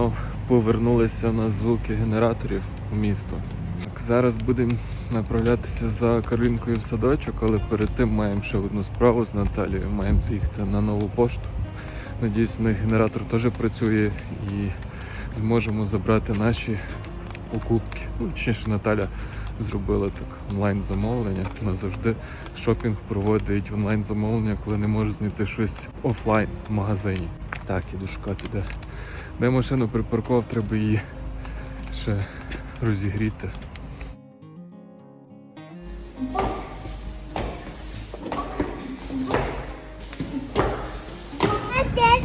знов повернулися у нас звуки генераторів у місто. Так, зараз будемо направлятися за Каринкою в садочок, але перед тим маємо ще одну справу з Наталією. Маємо заїхати на нову пошту. Надіюсь, у них генератор теж працює і зможемо забрати наші покупки. Ну, точніше, Наталя зробила так онлайн замовлення. Вона завжди шопінг проводить онлайн замовлення, коли не може знайти щось офлайн в магазині. Так, іду шукати, де, де машину припаркував, треба її ще розігріти.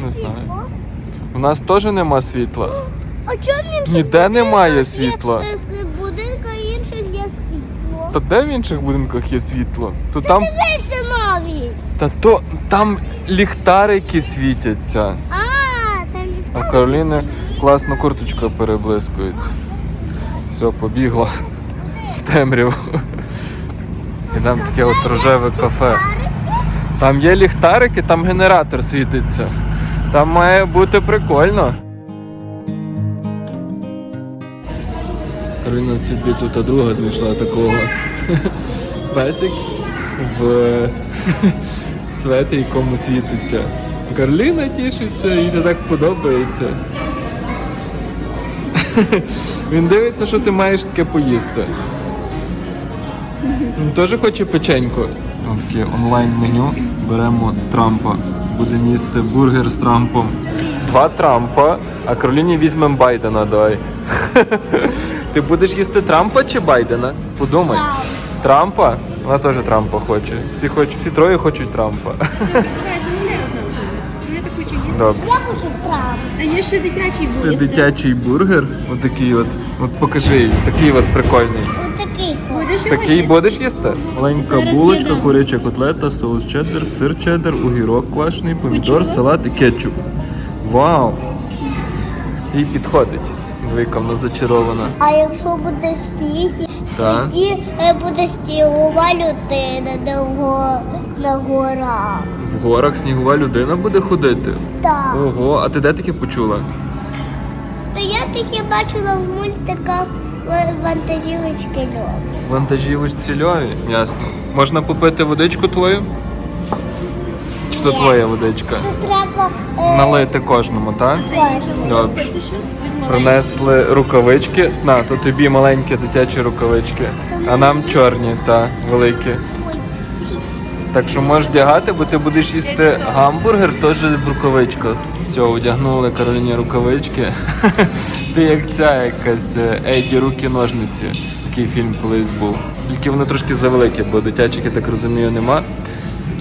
Не знаю. У нас теж нема світла. А чому в інших Ніде немає світла. З будинка інших є світло. Та де в інших будинках є світло? То там. Дивися навіть. Та то там ліхтарики світяться. А, А Кароліни класна курточка переблискується. Все, побігла в темряву. І там таке от рожеве кафе. Там є ліхтарики, там генератор світиться. Там має бути прикольно. Кароліна собі тут друга знайшла такого песик в светрі, якому світиться. Карліна тішиться, їй це так подобається. Він дивиться, що ти маєш таке поїсти. Він теж хоче печеньку. Ось таке онлайн-меню. Беремо Трампа. Будемо їсти бургер з Трампом. Два Трампа, а Кароліні візьмемо Байдена давай. Ти будеш їсти Трампа чи Байдена? Подумай. Трампа? Вона теж Трампа хоче. Всі хочуть, всі троє хочуть Трампа. Добре. Я хочу правду. А є ще дитячий бургер. Це дитячий бургер. Отакий от. От покажи. Такий от прикольний. Отакий. Будеш його Такий їсти? будеш їсти? Маленька Зараз булочка, я куряча котлета, соус чеддер, сир чеддер, огірок квашений, помідор, Почула? салат і кетчуп. Вау! Їй підходить. Двійка вона зачарована. А якщо буде сніг, Так. тоді е, буде снігова людина на, го, на горах. В горах снігова людина буде ходити. Так. Ого, а ти де таке почула? То я таке бачила в мультиках вантажівочки льов. Вантажівочці льові? Ясно. Можна попити водичку твою? Чи то Ні. твоя водичка? Це треба е, Налити кожному, так? кожному. Добре. Принесли рукавички. На, то тобі маленькі дитячі рукавички, а нам чорні та великі. Так що можеш вдягати, бо ти будеш їсти гамбургер теж в рукавичках. Все, одягнули Кароліні рукавички. Ти як ця якась е, Ейді руки ножниці. Такий фільм колись був. Тільки вони трошки завеликі, бо дитячих, я так розумію, нема.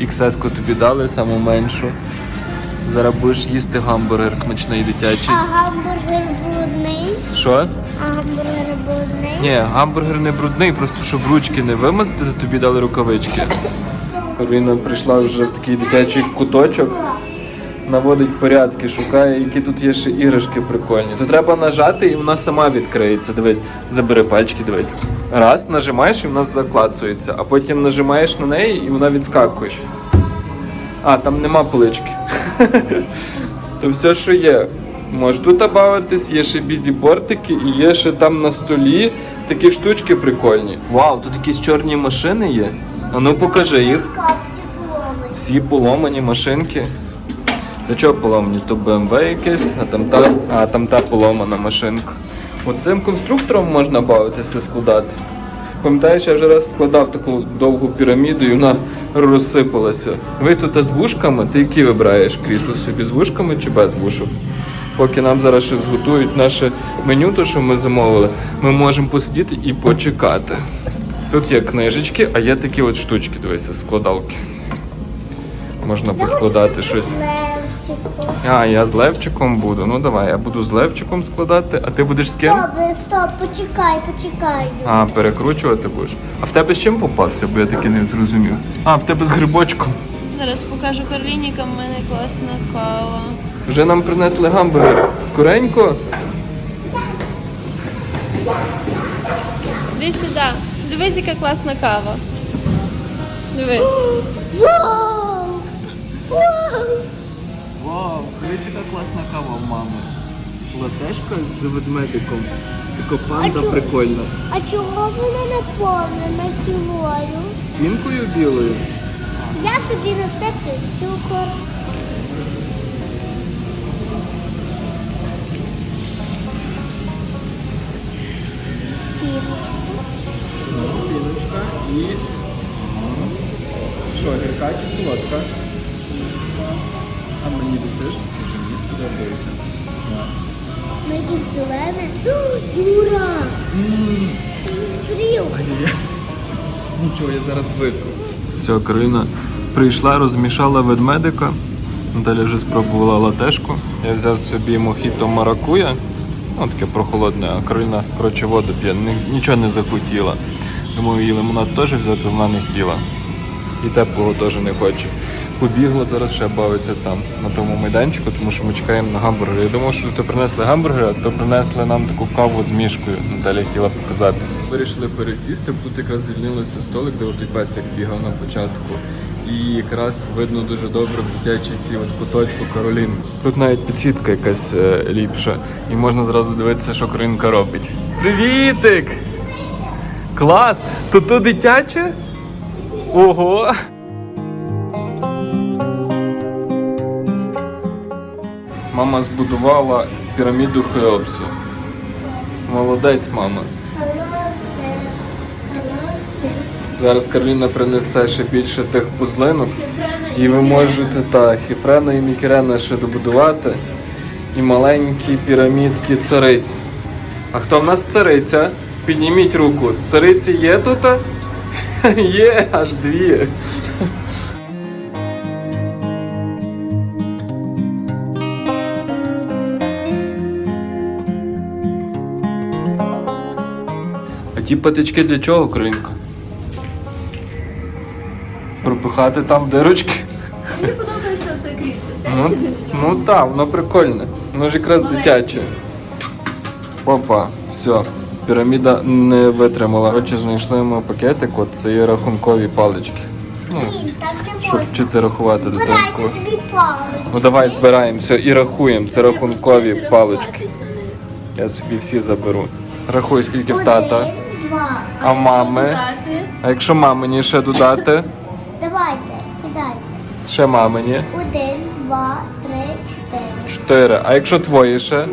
XS-ку тобі дали, саму меншу. Зараз будеш їсти гамбургер смачний дитячий. А гамбургер брудний. Що? А гамбургер брудний. Ні, гамбургер не брудний, просто щоб ручки не вимазати, тобі дали рукавички. Кароліна прийшла вже в такий дитячий куточок, наводить порядки, шукає, які тут є ще іграшки прикольні. То треба нажати і вона сама відкриється. Дивись, забери пальчики, дивись. Раз, нажимаєш і вона заклацується, а потім нажимаєш на неї і вона відскакує. А, там нема полички. То все, що є. Можеш тут бавитись, є ще бізібортики і є ще там на столі такі штучки прикольні. Вау, тут якісь чорні машини є. А ну покажи їх. Всі поломані машинки. Для чого поломані? То BMW якесь, а там та, а там та поломана машинка. Оцим конструктором можна бавитися складати. Пам'ятаєш, я вже раз складав таку довгу піраміду і вона розсипалася. Ви тут з вушками, ти які вибираєш крісло собі з вушками чи без вушок? Поки нам зараз ще зготують наше меню, то що ми замовили, ми можемо посидіти і почекати. Тут є книжечки, а є такі от штучки, дивися, складалки. Можна поскладати щось. А, я з Левчиком буду. Ну давай, я буду з Левчиком складати, а ти будеш з ким? Добре, стоп, почекай, почекай. А, перекручувати будеш. А в тебе з чим попався, бо я таки не зрозумів. А, в тебе з грибочком. Зараз покажу Карліні, яка в мене класна кава. Вже нам принесли гамбургер. Скоренько. Іди сюди. Дивись, яка класна кава. Диви. Вау, дивись, яка класна кава в мами. Латешка з ведмедиком. Така панда А прикольна. А чого вона наповнена цілою? Пінкою білою. Я собі насиплю цукор. Піночку. І. Що, гірка чи солодка? А мені досиш? Може мені сподобається. На якесь зелене. Юра! Нічого, я зараз випив. Все, Кароліна прийшла, розмішала ведмедика. Далі вже спробувала латешку. Я взяв собі мохіто маракуя. Ну, таке прохолодне, а Кароліна, коротше, воду п'є. Нічого не захотіла. Думаю, її лимонад теж взяти, вона не хотіла. І теплого теж не хоче. Побігла зараз ще бавиться там, на тому майданчику, тому що ми чекаємо на гамбургери. Я думав, що то принесли гамбургери, а то принесли нам таку каву з мішкою. Наталя хотіла показати. Вирішили пересісти, тут якраз звільнилося столик, де той песик бігав на початку. І якраз видно дуже добре в дитячій цій от куточку Каролін. Тут навіть підсвітка якась е, ліпша. І можна зразу дивитися, що Каролінка робить. Привітик! Клас! Тут то дитяче? Ого! Мама збудувала піраміду Хеопсу. Молодець, мама. Зараз Кароліна принесе ще більше тих пузлинок. І ви можете так, Хіфрена і Мікерена ще добудувати. І маленькі пірамідки цариць. А хто в нас цариця? Підніміть руку. Цариці є тут? Є, аж дві. А ті патички для чого, Кринка? Пропихати там дирочки? Мені подобається оце крісло. Ну, ну так, воно прикольне. Воно ж якраз дитяче. Опа, все. Піраміда не витримала. Коротше, знайшли ми пакетик, от це є рахункові палички. Ну, Ні, так не щоб вчити рахувати дитинку. Ну давай збираємо все і рахуємо. Це рахункові палички. Я собі всі заберу. Рахуй, скільки в тата. А мами? А якщо мамині ще додати? Давайте, кидайте. Ще мамині. Один, два, три, чотири. Чотири. А якщо твої ще?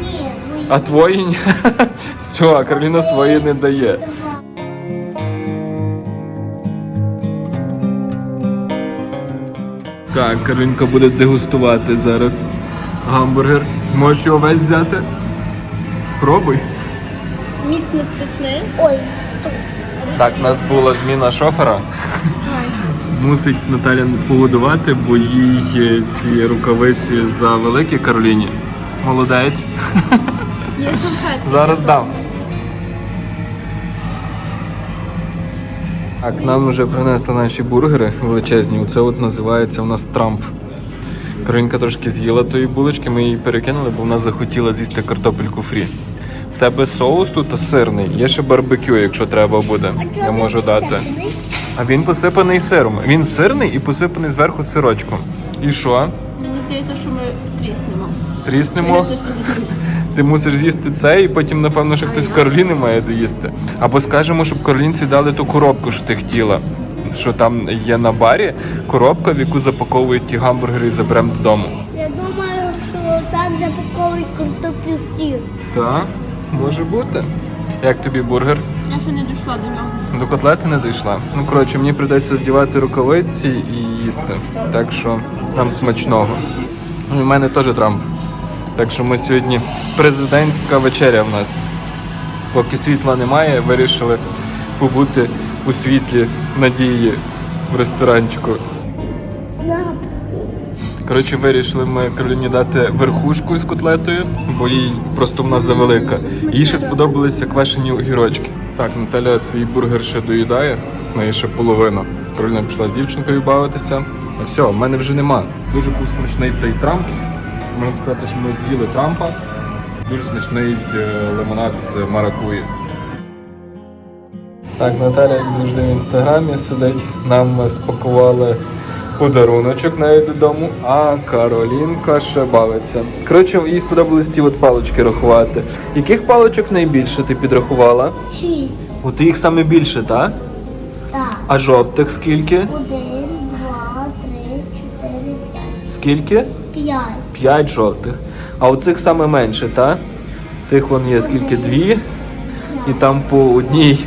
Ні, мої. А твої ні. Все, Кароліна свої не дає. Так, Каролінка буде дегустувати зараз гамбургер. Можеш його весь взяти? Пробуй. Міцно стисни. Ой. Так, у нас була зміна шофера. Мусить Наталя погодувати, бо їй ці рукавиці за великі Кароліні. Молодець. Є. Зараз дам. Так, нам вже принесли наші бургери величезні. Це от називається у нас Трамп. Каринка трошки з'їла тої булочки, ми її перекинули, бо вона захотіла з'їсти картопельку фрі. В тебе соус тут сирний, є ще барбекю, якщо треба буде. Я можу дати. А він посипаний сиром. Він сирний і посипаний зверху сирочком. І що? Мені здається, що ми тріснемо. Тріснемо? Це все. Ти мусиш з'їсти це, і потім, напевно, що хтось Кароліни має доїсти. Або скажемо, щоб Каролінці дали ту коробку, що ти хотіла. Що там є на барі коробка, в яку запаковують ті гамбургери і заберемо додому. Я думаю, що там запаковують картоплю фрі. Так, може бути. Як тобі бургер? Я ще не дійшла до нього. До котлети не дійшла. Ну, коротше, мені прийдеться вдівати рукавиці і їсти. Так що нам смачного. В мене теж Трамп. Так що ми сьогодні президентська вечеря в нас. Поки світла немає, вирішили побути у світлі надії в ресторанчику. Коротше, вирішили ми Кароліні дати верхушку з котлетою, бо їй просто в нас завелика. Їй ще сподобалися квашені огірочки. Так, Наталя свій бургер ще доїдає, в неї ще половина. Кароліна пішла з дівчинкою бавитися. А все, в мене вже нема. Дуже був смачний цей трамп. Можна сказати, що ми з'їли трампа. Дуже смачний е, лимонад з маракуї. Так, Наталя, як завжди, в інстаграмі сидить. Нам спакували подаруночок навіть додому, а Каролінка ще бавиться. Коротше, їй сподобались ті от палички рахувати. Яких паличок найбільше ти підрахувала? Шість. От їх саме більше, так? Так. А жовтих скільки? Один, два, три, чотири, п'ять. Скільки? П'ять. П'ять жовтих. А оцих саме менше, так? Тих вон є скільки? Дві. І там по одній.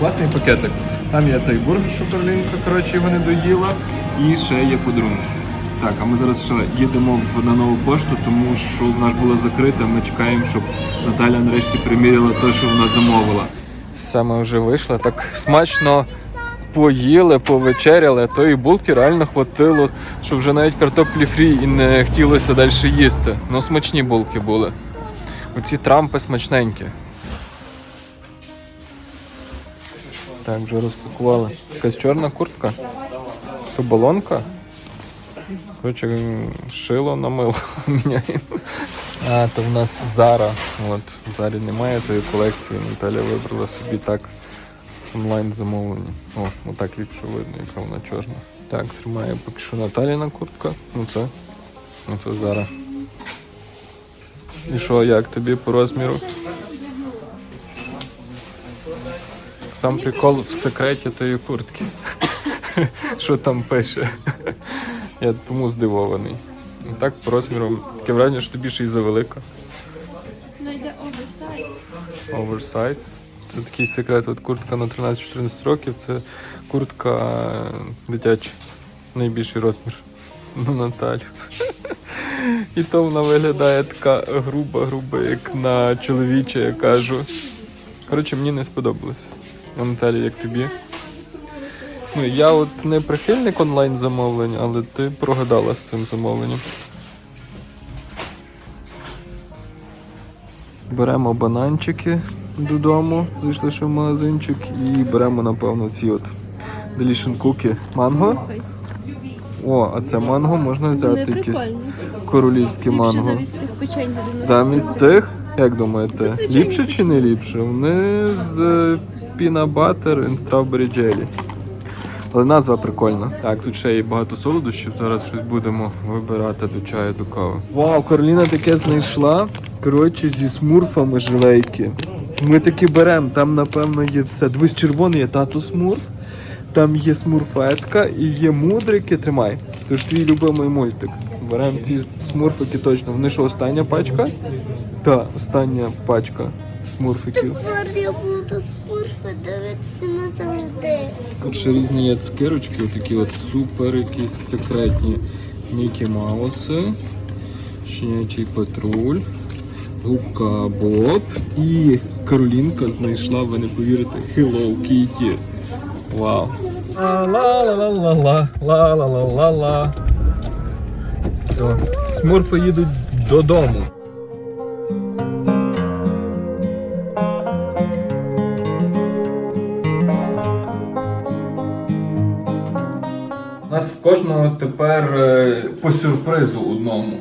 Класний пакетик. Там є той бургер, що Каролінка, коротше, його не доїла. І ще є подарунки. Так, а ми зараз ще їдемо в, на нову пошту, тому що вона ж була закрита. Ми чекаємо, щоб Наталя нарешті приміряла те, що вона замовила. Саме вже вийшла, так смачно поїли, повечеряли, то і булки реально хватило, що вже навіть картоплі фрі і не хотілося далі їсти. Ну смачні булки були. Оці трампи смачненькі. Так, вже розпакували. Якась чорна куртка. Що балонка? Коротше, шило на мило міняємо. А, то в нас Зара. От, Зарі немає тої колекції. Наталя вибрала собі так онлайн замовлення. О, отак ліпше видно, яка вона чорна. Так, тримає поки що Наталіна куртка. Ну це. Ну це Зара. І що, як тобі по розміру? Сам прикол в секреті тої куртки. Що там пише? Я тому здивований. Ну, Так, по розміру, таке враження, що тобі ще й завелика. Ну йде оверсайз. Оверсайз. Це такий секрет. От куртка на 13-14 років, це куртка е, дитяча. Найбільший розмір. На Наталю. І то вона виглядає така груба, груба, як на чоловіче, я кажу. Коротше, мені не сподобалось. А Наталі, як тобі? Ну, я от не прихильник онлайн замовлень, але ти прогадала з цим замовленням. Беремо бананчики додому, зайшли ще в магазинчик і беремо, напевно, ці от Delicious Cookie. Манго? О, а це манго можна взяти якісь прикольні. королівське манго. замість тих печень Замість цих, як думаєте, ліпше чи не ліпше? Вони з peanut butter and strawberry jelly. Але назва прикольна. Так, тут ще є багато солодощів. Зараз щось будемо вибирати до чаю, до кави. Вау, Кароліна таке знайшла. Коротше, зі смурфами жилейки. Ми такі беремо, там напевно є все. Дивись, червоний є тато смурф. Там є смурфетка і є мудрики. Тримай. Тож твій любимий мультик. Беремо ці смурфики точно. Вони що, остання пачка? Так, остання пачка смурфиків. Тепер я буду спурфи дивитися назавжди. Тут ще різні є цукерочки, такі от супер якісь секретні Мікі Мауси, Щенячий патруль, Губка Боб і Каролінка знайшла, ви не повірите, Hello Kitty. Вау. Ла-ла-ла-ла-ла, ла-ла-ла-ла-ла. Все, смурфи їдуть додому. У нас в кожного тепер е, по сюрпризу одному.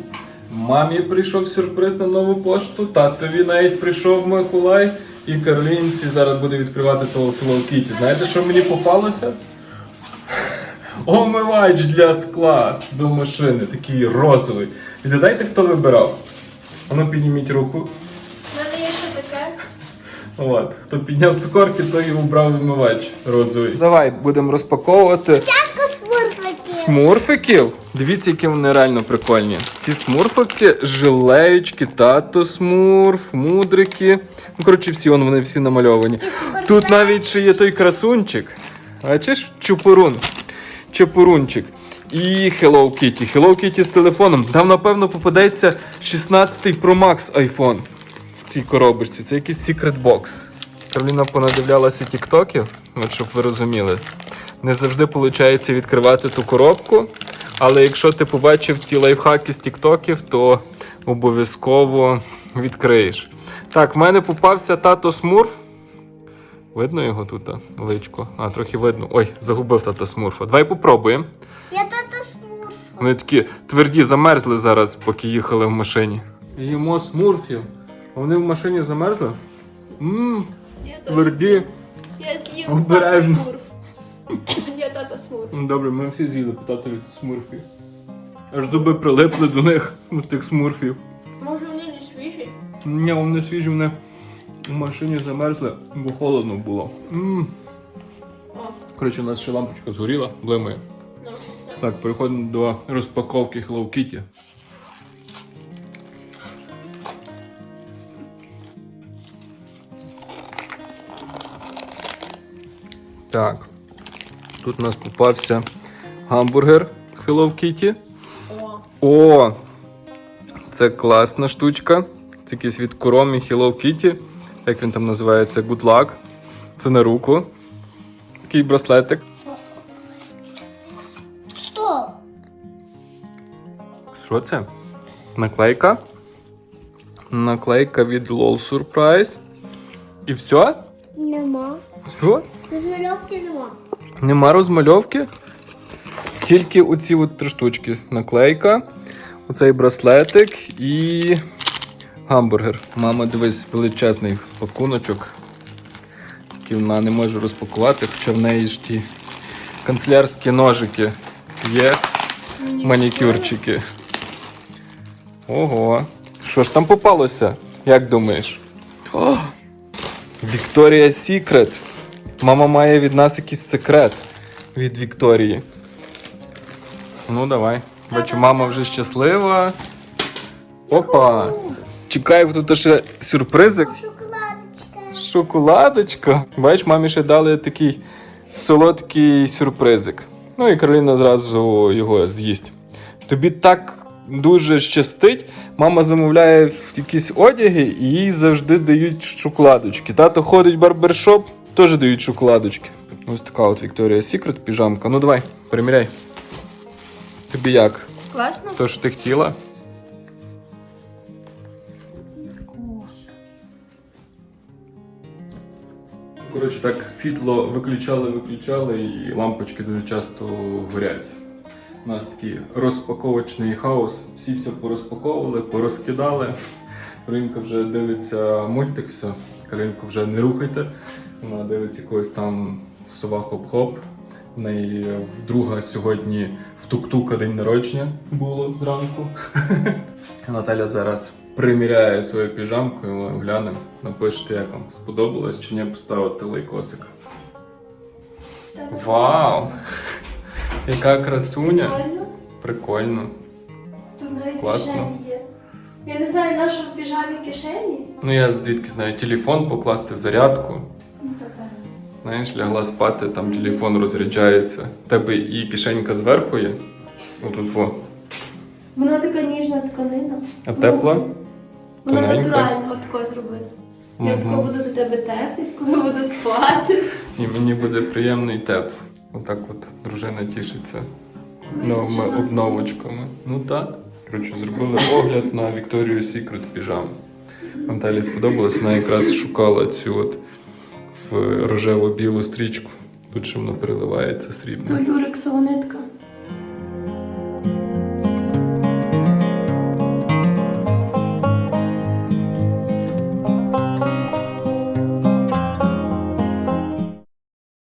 Мамі прийшов сюрприз на нову пошту, татові навіть прийшов Миколай, і Каролінці зараз буде відкривати того Hello Kitty. Знаєте, що мені попалося? Омивач для скла до машини, такий розовий. Відгадайте, хто вибирав? Ану, підніміть руку. У мене є ще таке. От, хто підняв цукорки, той і обрав вимивач розовий. Давай будемо розпаковувати. Смурфиків? Дивіться, які вони реально прикольні. Ці смурфики, жилеючки, тато смурф, мудрики. Ну, коротше, всі вон, вони всі намальовані. Тут навіть ще є той красунчик. Бачиш? Чупурун. Чепурунчик. І Hello Kitty. Hello Kitty з телефоном. Там, напевно, попадеться 16-й Pro Max iPhone в цій коробочці. Це якийсь secret box. Кароліна понадивлялася тіктоків, щоб ви розуміли. Не завжди виходить відкривати ту коробку. Але якщо ти побачив ті лайфхаки з тіктоків, то обов'язково відкриєш. Так, в мене попався тато Смурф. Видно його тут, а, личко? А, трохи видно. Ой, загубив тато Смурфа. Давай попробуємо. Я тато смурф. Вони такі тверді замерзли зараз, поки їхали в машині. Їмо смурфів. Вони в машині замерзли? Ммм, тверді. Я з'їв Обережно. смурф. Тата. Ну, Добре, ми всі з'їли питати від смурфів. Аж зуби прилипли до них, до тих смурфів. Може вони не свіжі? Ні, вони свіжі, вони в машині замерзли, бо холодно було. м Коротше, у нас ще лампочка згоріла, блимає. ну. Так, переходимо до розпаковки Hello Kitty. Так. Тут у нас попався гамбургер Hello Kitty. О! Це класна штучка. Це якийсь від Kuromi Hello Kitty. Як він там називається? Good Luck. Це на руку. Такий браслетик. Стоп! Що це? Наклейка. Наклейка від LOL Surprise. І все? Нема. Все? Розмальовки нема. Нема розмальовки. Тільки оці от три штучки. Наклейка, оцей браслетик і гамбургер. Мама, дивись, величезний пакуночок. Який вона не може розпакувати, хоча в неї ж ті канцелярські ножики є. Манікюрчики. Ого. Що ж там попалося? Як думаєш? Вікторія Сікрет. Мама має від нас якийсь секрет від Вікторії. Ну, давай. Бачу, мама вже щаслива. Опа! Чекай, тут ще сюрпризик. Шоколадочка. Шоколадочка. Бачиш, мамі ще дали такий солодкий сюрпризик. Ну і Кароліна зразу його з'їсть. Тобі так дуже щастить. Мама замовляє якісь одяги і їй завжди дають шоколадочки. Тато ходить в барбершоп, теж дають шоколадочки. Ось така от Вікторія Сікрет піжамка. Ну давай, приміряй. Тобі як? Класно? То що ти хотіла? Коротше, так світло виключали, виключали, і лампочки дуже часто горять. У нас такий розпаковочний хаос. Всі все порозпаковували, порозкидали. Ринка вже дивиться мультик, все. Калинку вже не рухайте. Вона дивиться когось там сова хоп-хоп. В неї вдруга сьогодні в тук-тука день народження було зранку. Наталя зараз приміряє свою піжамку і ми глянемо. Напишете, як вам сподобалось чи ні, поставити лайкосик. Вау! Яка красуня! Прикольно. Тут навіть Класно. кишені є. Я не знаю, наша в піжамі кишені. Ну я звідки знаю, телефон покласти в зарядку. Ну. Знаєш, лягла спати, там телефон розряджається. У тебе і кишенька зверху є. Отут во. Вона така ніжна тканина. А тепла? Вона Тоненька. натурально отако зробити. Я Мгм. тако буду до тебе тертись, коли буду спати. І мені буде приємно і тепло. Отак от дружина тішиться новими Вистачила. обновочками. Ну так. Коротше, зробили огляд на Вікторію Сікрет піжаму. Наталі сподобалось, вона якраз шукала цю от в рожево-білу стрічку. Тут ще воно переливається То срібно. люрексова нитка.